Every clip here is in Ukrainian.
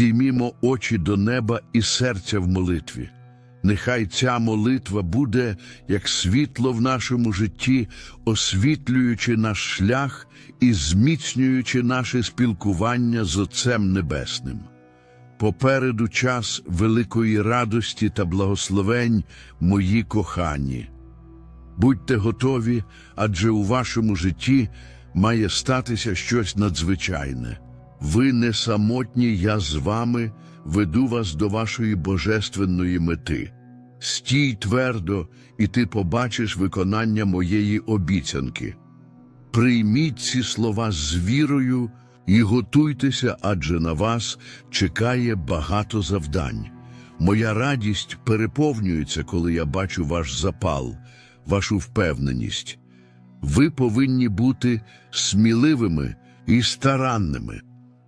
здіймімо очі до неба і серця в молитві. Нехай ця молитва буде як світло в нашому житті, освітлюючи наш шлях і зміцнюючи наше спілкування з Отцем Небесним. Попереду час великої радості та благословень, мої кохані. Будьте готові, адже у вашому житті має статися щось надзвичайне. Ви не самотні, я з вами веду вас до вашої божественної мети. Стій твердо, і ти побачиш виконання моєї обіцянки. Прийміть ці слова з вірою і готуйтеся, адже на вас чекає багато завдань. Моя радість переповнюється, коли я бачу ваш запал, вашу впевненість. Ви повинні бути сміливими і старанними.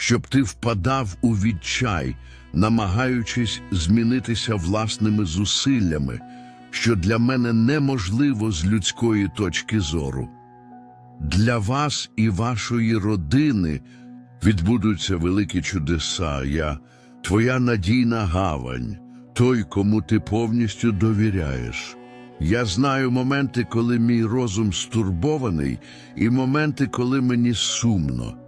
щоб ти впадав у відчай, намагаючись змінитися власними зусиллями, що для мене неможливо з людської точки зору. Для вас і вашої родини відбудуться великі чудеса. Я твоя надійна гавань, той, кому ти повністю довіряєш. Я знаю моменти, коли мій розум стурбований, і моменти, коли мені сумно.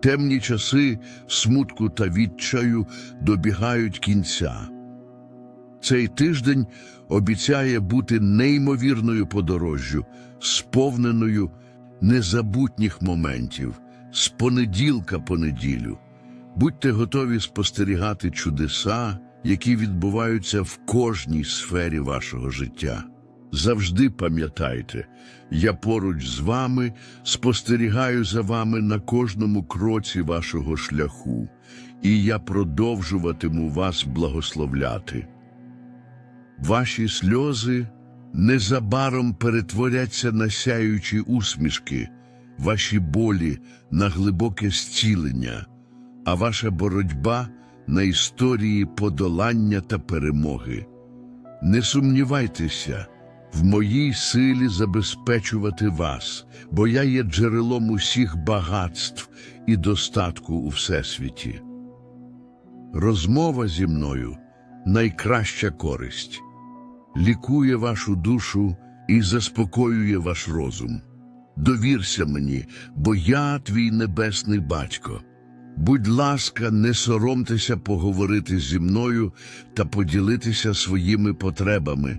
Темні часи смутку та відчаю добігають кінця. Цей тиждень обіцяє бути неймовірною подорожжю, сповненою незабутніх моментів, з понеділка по неділю. Будьте готові спостерігати чудеса, які відбуваються в кожній сфері вашого життя. Завжди пам'ятайте, я поруч з вами спостерігаю за вами на кожному кроці вашого шляху, і я продовжуватиму вас благословляти. Ваші сльози незабаром перетворяться на сяючі усмішки, ваші болі на глибоке зцілення, а ваша боротьба на історії подолання та перемоги. Не сумнівайтеся в моїй силі забезпечувати вас, бо я є джерелом усіх багатств і достатку у всесвіті. Розмова зі мною найкраща користь, лікує вашу душу і заспокоює ваш розум. Довірся мені, бо я твій небесний батько. Будь ласка, не соромтеся поговорити зі мною та поділитися своїми потребами,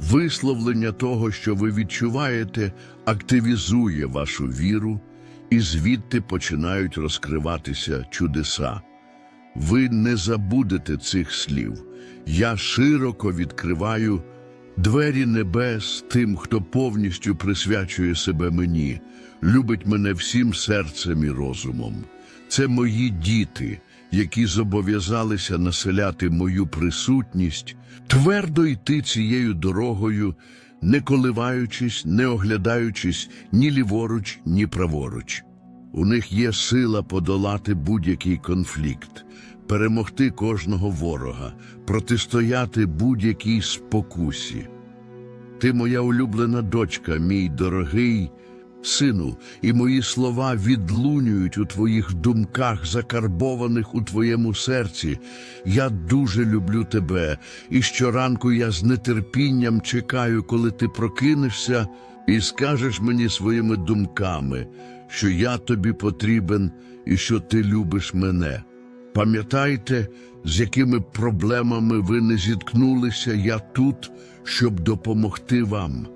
Висловлення того, що ви відчуваєте, активізує вашу віру, і звідти починають розкриватися чудеса. Ви не забудете цих слів. Я широко відкриваю двері небес тим, хто повністю присвячує себе мені, любить мене всім серцем і розумом. Це мої діти, які зобов'язалися населяти мою присутність, твердо йти цією дорогою, не коливаючись, не оглядаючись ні ліворуч, ні праворуч. У них є сила подолати будь-який конфлікт, перемогти кожного ворога, протистояти будь-якій спокусі. Ти моя улюблена дочка, мій дорогий сину, і мої слова відлунюють у твоїх думках, закарбованих у твоєму серці. Я дуже люблю тебе, і щоранку я з нетерпінням чекаю, коли ти прокинешся і скажеш мені своїми думками, що я тобі потрібен і що ти любиш мене. Пам'ятайте, з якими проблемами ви не зіткнулися, я тут, щоб допомогти вам.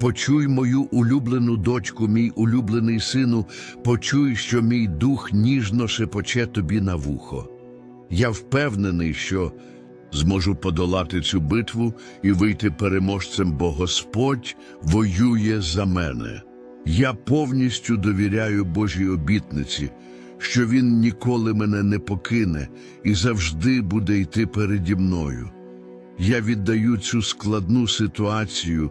Почуй мою улюблену дочку, мій улюблений сину, почуй, що мій дух ніжно шепоче тобі на вухо. Я впевнений, що зможу подолати цю битву і вийти переможцем, бо Господь воює за мене. Я повністю довіряю Божій обітниці, що Він ніколи мене не покине і завжди буде йти переді мною. Я віддаю цю складну ситуацію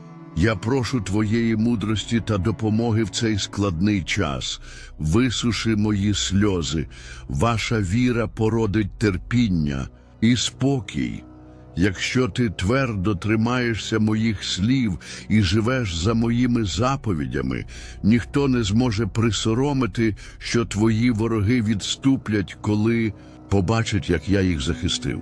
я прошу Твоєї мудрості та допомоги в цей складний час. Висуши мої сльози, ваша віра породить терпіння і спокій. Якщо ти твердо тримаєшся моїх слів і живеш за моїми заповідями, ніхто не зможе присоромити, що твої вороги відступлять, коли побачать, як я їх захистив.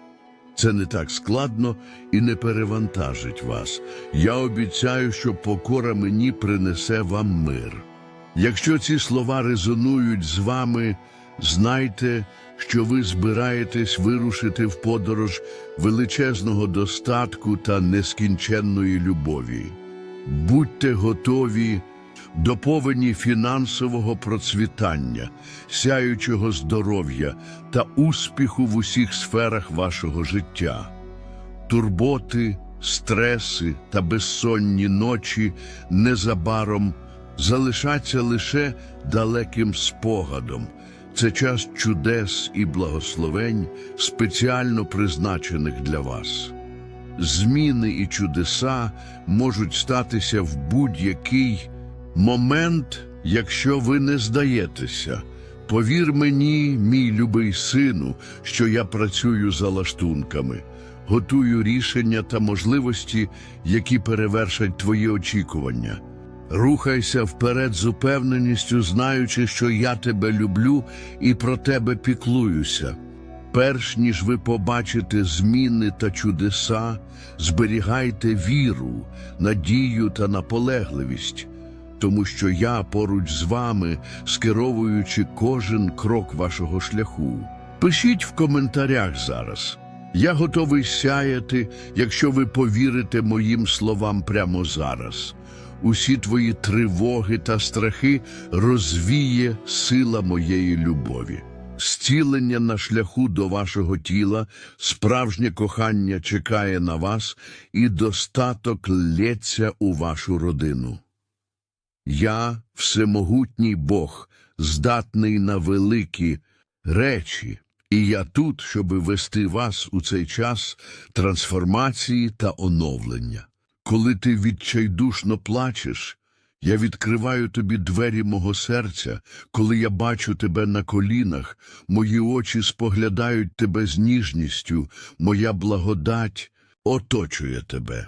Це не так складно і не перевантажить вас. Я обіцяю, що покора мені принесе вам мир. Якщо ці слова резонують з вами, знайте, що ви збираєтесь вирушити в подорож величезного достатку та нескінченної любові. Будьте готові до повені фінансового процвітання, сяючого здоров'я та успіху в усіх сферах вашого життя. Турботи, стреси та безсонні ночі незабаром залишаться лише далеким спогадом. Це час чудес і благословень, спеціально призначених для вас. Зміни і чудеса можуть статися в будь-який момент, якщо ви не здаєтеся. Повір мені, мій любий сину, що я працюю за лаштунками, готую рішення та можливості, які перевершать твої очікування. Рухайся вперед з упевненістю, знаючи, що я тебе люблю і про тебе піклуюся. Перш ніж ви побачите зміни та чудеса, зберігайте віру, надію та наполегливість. Тому що я поруч з вами, скеровуючи кожен крок вашого шляху. Пишіть в коментарях зараз. Я готовий сяяти, якщо ви повірите моїм словам прямо зараз. Усі твої тривоги та страхи розвіє сила моєї любові. Зцілення на шляху до вашого тіла, справжнє кохання чекає на вас, і достаток лється у вашу родину. Я, всемогутній Бог, здатний на великі речі, і я тут, щоби вести вас у цей час трансформації та оновлення. Коли ти відчайдушно плачеш, я відкриваю тобі двері мого серця, коли я бачу тебе на колінах, мої очі споглядають тебе з ніжністю, моя благодать оточує тебе.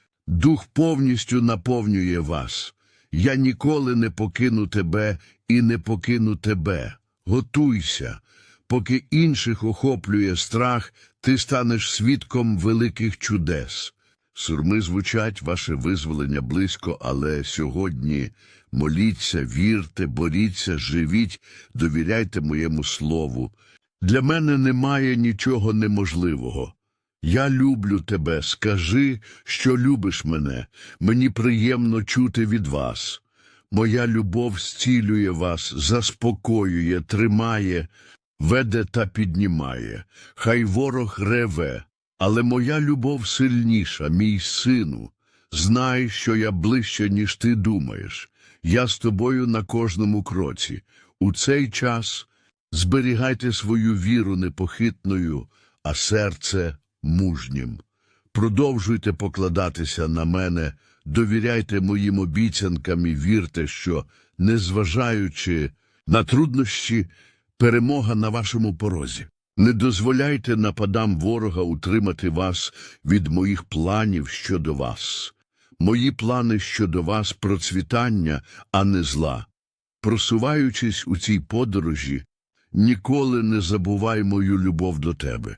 Дух повністю наповнює вас. Я ніколи не покину тебе і не покину тебе. Готуйся. Поки інших охоплює страх, ти станеш свідком великих чудес. Сурми звучать, ваше визволення близько, але сьогодні моліться, вірте, боріться, живіть, довіряйте моєму слову. Для мене немає нічого неможливого. Я люблю тебе, скажи, що любиш мене. Мені приємно чути від вас. Моя любов зцілює вас, заспокоює, тримає, веде та піднімає. Хай ворог реве, але моя любов сильніша, мій сину. Знай, що я ближче, ніж ти думаєш. Я з тобою на кожному кроці. У цей час зберігайте свою віру непохитною, а серце мужнім. Продовжуйте покладатися на мене, довіряйте моїм обіцянкам і вірте, що, незважаючи на труднощі, перемога на вашому порозі. Не дозволяйте нападам ворога утримати вас від моїх планів щодо вас. Мої плани щодо вас процвітання, а не зла. Просуваючись у цій подорожі, ніколи не забувай мою любов до тебе.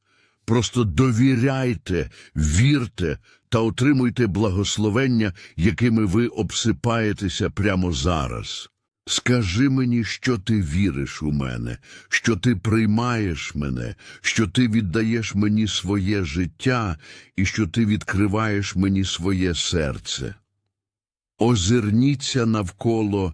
Просто довіряйте, вірте та отримуйте благословення, якими ви обсипаєтеся прямо зараз. Скажи мені, що ти віриш у мене, що ти приймаєш мене, що ти віддаєш мені своє життя і що ти відкриваєш мені своє серце. Озирніться навколо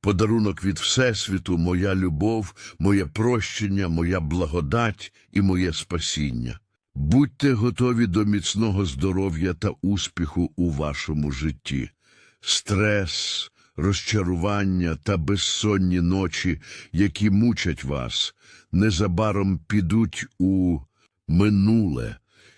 Подарунок від Всесвіту, моя любов, моє прощення, моя благодать і моє спасіння. Будьте готові до міцного здоров'я та успіху у вашому житті. Стрес, розчарування та безсонні ночі, які мучать вас, незабаром підуть у минуле.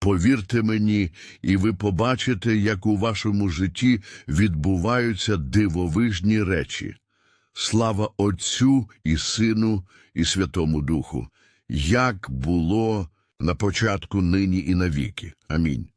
Повірте мені, і ви побачите, як у вашому житті відбуваються дивовижні речі. Слава Отцю і Сину і Святому Духу, як було на початку, нині і навіки. Амінь.